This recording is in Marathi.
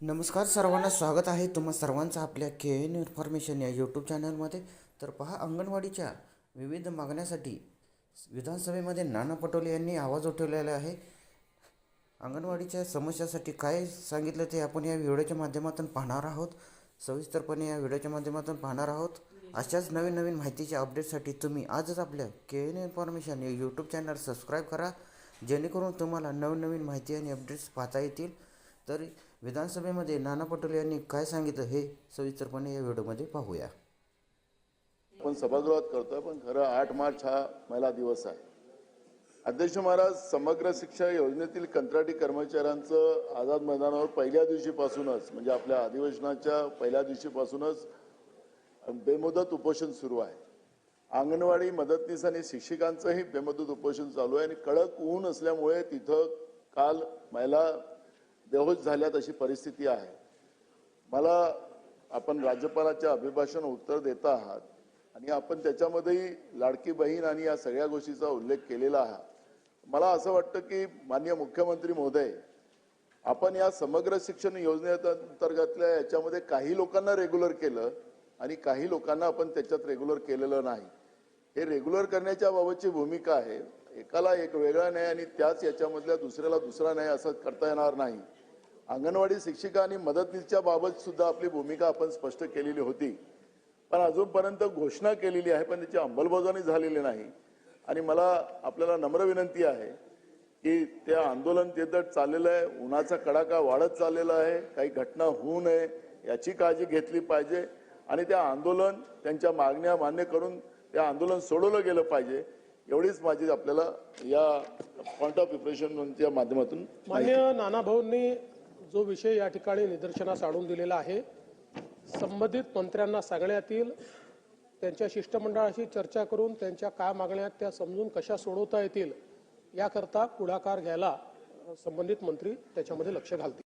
नमस्कार सर्वांना स्वागत आहे तुम्हा सर्वांचं आपल्या के एन इन्फॉर्मेशन या यूट्यूब चॅनलमध्ये. तर पहा अंगणवाडीच्या विविध मागण्यासाठी विधानसभेमध्ये नाना पटोले यांनी आवाज उठवलेला आहे. अंगणवाडीच्या समस्यासाठी काय सांगितलं ते आपण या व्हिडिओच्या माध्यमातून पाहणार आहोत. सविस्तरपणे या व्हिडिओच्या माध्यमातून पाहणार आहोत. अशाच नवीन नवीन माहितीच्या अपडेटसाठी तुम्ही आजच आपल्या के एन इन्फॉर्मेशन या यूट्यूब चॅनल सबस्क्राईब करा. जेणेकरून तुम्हाला नवीन नवीन माहिती आणि अपडेट्स पाहता येतील. तर विधानसभेमध्ये नाना पटोले यांनी काय सांगितलं हे सविस्तरपणे या व्हिडिओमध्ये पाहूया. आपण सभागृहात करतोय पण खरं आठ मार्च हा महिला दिवस आहे. अध्यक्ष महाराज समग्र शिक्षा योजनेतील कंत्राटी कर्मचाऱ्यांचं आझाद मैदानावर पहिल्या दिवशीपासूनच म्हणजे आपल्या अधिवेशनाच्या पहिल्या दिवशीपासूनच बेमुदत उपोषण सुरू आहे. अंगणवाडी मदतनीस आणि शिक्षकांचंही बेमुदत उपोषण चालू आहे आणि कडक ऊन असल्यामुळे तिथं काल महिला बेहोश झाल्यात अशी परिस्थिती आहे. मला आपण राज्यपालाच्या अभिभाषण उत्तर देता आहात आणि आपण त्याच्यामध्येही लाडकी बहीण आणि या सगळ्या गोष्टीचा उल्लेख केलेला आहात. मला असं वाटतं की मान्य मुख्यमंत्री महोदय आपण या समग्र शिक्षण योजनेअंतर्गतल्या याच्यामध्ये काही लोकांना रेग्युलर केलं आणि काही लोकांना आपण त्याच्यात रेग्युलर केलेलं नाही. हे रेग्युलर करण्याच्या बाबतची भूमिका आहे. एकाला एक वेगळा नाही आणि त्याच याच्यामधल्या दुसऱ्याला दुसरा नाही असं करता येणार नाही. अंगणवाडी शिक्षिका आणि मदतनीसच्या बाबत सुद्धा आपली भूमिका आपण स्पष्ट केलेली होती. पण अजूनपर्यंत घोषणा केलेली आहे पण त्याची अंमलबजावणी झालेली नाही. आणि मला आपल्याला नम्र विनंती आहे की ते आंदोलन ते तर चाललेलं आहे उन्हाचा कडाका वाढत चाललेला आहे काही घटना होऊ नये याची काळजी घेतली पाहिजे. आणि त्या आंदोलन त्यांच्या मागण्या मान्य करून ते आंदोलन सोडवलं गेलं पाहिजे एवढीच माझी आपल्याला या पॉइंट ऑफ प्रिपरेशनच्या माध्यमातून माहिती. मान्य नाना भाऊंनी जो विषय या ठिकाणी निदर्शनास आणून दिलेला आहे संबंधित मंत्र्यांना सांगण्यात येईल त्यांच्या शिष्टमंडळाशी चर्चा करून त्यांच्या काय मागण्या त्या समजून कशा सोडवता येतील याकरता पुढाकार घ्यायला संबंधित मंत्री त्याच्यामध्ये लक्ष घालतील.